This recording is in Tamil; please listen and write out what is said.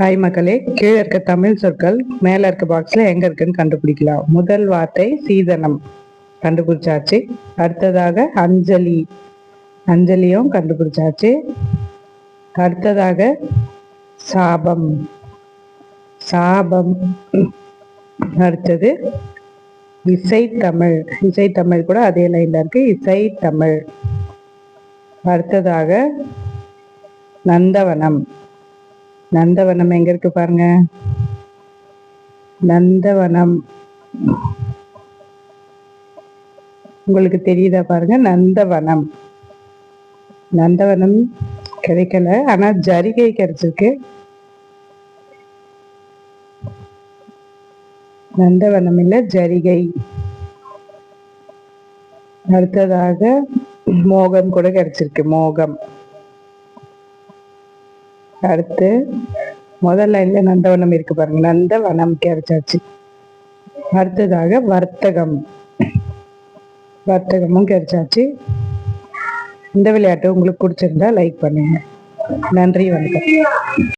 ஹாய் மக்களே கீழே இருக்க தமிழ் சொற்கள் மேல இருக்க பாக்ஸ்ல எங்க இருக்குன்னு கண்டுபிடிக்கலாம். முதல் வார்த்தை சீதனம். கண்டுபிடிச்சாச்சு. அடுத்ததாக அஞ்சலி. அஞ்சலியும் கண்டுபிடிச்சாச்சு. அடுத்ததாக சாபம். சாபம். அடுத்தது இசைத்தமிழ். இசைத்தமிழ் கூட அதே லைன்ல இருக்கு. இசைத்தமிழ். அடுத்ததாக நந்தவனம். நந்தவனம் எங்க இருக்கு பாருங்க. நந்தவனம். உங்களுக்கு தெரியுதா பாருங்க நந்தவனம். நந்தவனம் கிடைக்கல ஆனா ஜரிகை கிடைச்சிருக்கு. நந்தவனம் இல்ல ஜரிகை. அடுத்ததாக மோகம் கூட கிடைச்சிருக்கு மோகம். அடுத்து முதல் லைன்ல நந்தவனம் இருக்கு பாருங்க. நந்தவனம் கிடைச்சாச்சு அடுத்ததாக வர்த்தகம். வர்த்தகமும் கிடைச்சாச்சு இந்த விளையாட்டு உங்களுக்கு பிடிச்சிருந்தா லைக் பண்ணுங்க. நன்றி வணக்கம்.